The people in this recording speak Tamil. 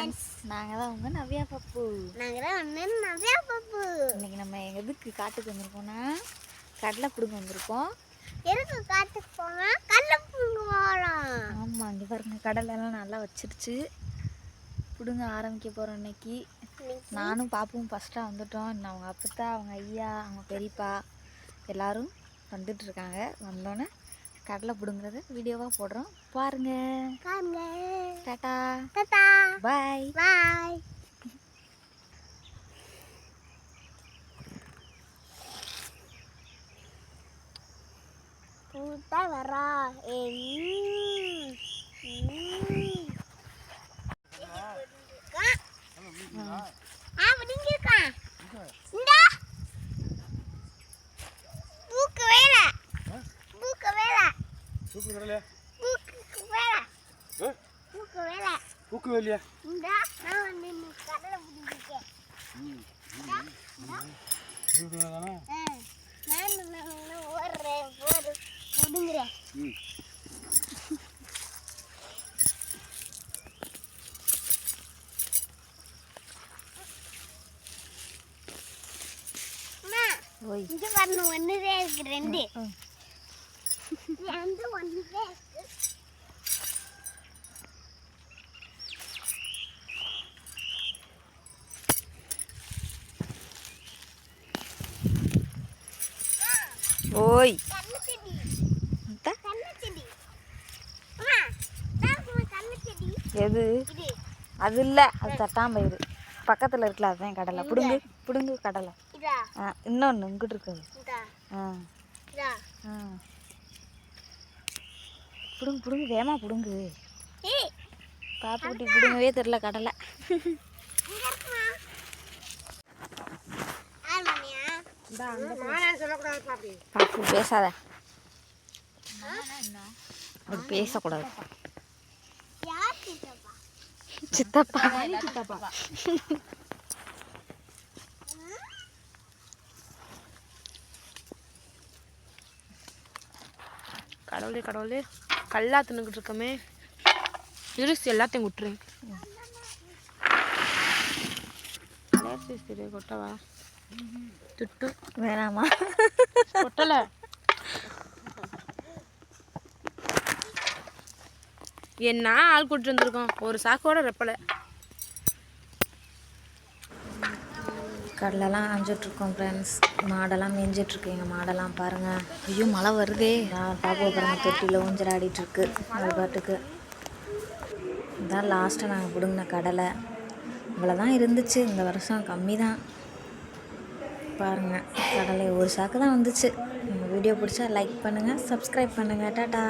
நாங்கள் தான் உங்கள் நவ்யா பப்பு. நாங்கள் தான் நிறையா பப்பு. இன்னைக்கு நம்ம எங்க எதுக்கு காட்டுக்கு வந்திருக்கோம்னா கடலை பிடுங்க வந்திருக்கோம். எதுக்கு காட்டுக்கு போனால் கடலை புழுங்க போகிறோம் ஆமாம் இங்கே பாருங்க கடலை எல்லாம் நல்லா வச்சிருச்சு. பிடுங்க ஆரம்பிக்க போகிறோம் இன்னைக்கு. நானும் பாப்பும் ஃபஸ்ட்டாக வந்துட்டோம். இன்னும் அவங்க அப்பத்தா அவங்க ஐயா அவங்க பெரியப்பா எல்லாரும் வந்துட்டு இருக்காங்க. வந்தோன்னே கடலை பிடுங்குறத வீடியோவாக போடுறோம். பாருங்க. பாருங்க. டாட்டா. டாட்டா. பாய். பாய். பூத்தா வரா ஏய் ஆ முடிஞ்சிருக்கா இந்தா பூக்கு வேலை பூக்கு வேலை பூக்கு வரலையா பூக்கு வேலை ஆ? பூக்கு வேலை பூக்கு வரலையா இந்தா நான் வந்து இந்த கடலை பிடிச்சிருக்கேன் பூக்கு தானே நான் நான் ஓடுறேன் போடு பிடுங்குறேன் ம் அம்மா ஓய். இங்க பாருங்க இருக்கு ரெண்டு ம். ரெண்டு ஒண்ணுதே இருக்கு ஓய். எது? அது இல்லை அது தட்டாம்பயிறு. பக்கத்தில் இருக்குல்ல அதுதான் கடலை. பிடுங்கு பிடுங்கு கடலை. ஆ இன்னொன்று இங்கிட்டு இருக்குது. ஆ. ஆ. பிடுங்கு பிடுங்கு வேமா பிடுங்கு. ஏய். பாப்பு குட்டி பிடுங்கவே தெரில கடலை. பாப்பு. பேசாத. அப்படி பேசக்கூடாது. சித்தப்பா? சித்தப்பா? கடவுளே கடவுளே. கல்லா தின்னுக்கிட்டு இருக்கமே இருசி எல்லாத்தையும் விட்டுருங்க கொட்டவா? திட்டு. வேணாமா? கொட்டல. என்ன ஆள் கூட்டு வந்திருக்கோம். ஒரு சாக்கோட ரெப்பலை. கடலெல்லாம் அஞ்சிட்ருக்கோம் ஃப்ரெண்ட்ஸ் மாடெல்லாம் மேய்ஞ்சிட்ருக்கு எங்கள் மாடெல்லாம் பாருங்கள் ஐயோ மழை வருதே. நான் பாப்பா தொட்டியில் ஊஞ்சலாடிட்டு இருக்கு அது பாட்டுக்கு. இதான் லாஸ்ட்டாக நாங்கள் பிடுங்கின கடலை. இவ்வளோ தான் இருந்துச்சு. இந்த வருஷம் கம்மி தான் பாருங்கள் கடலை ஒரு சாக்கு தான் வந்துச்சு வீடியோ பிடிச்சா லைக் பண்ணுங்கள் சப்ஸ்கிரைப் பண்ணுங்கள் டாட்டா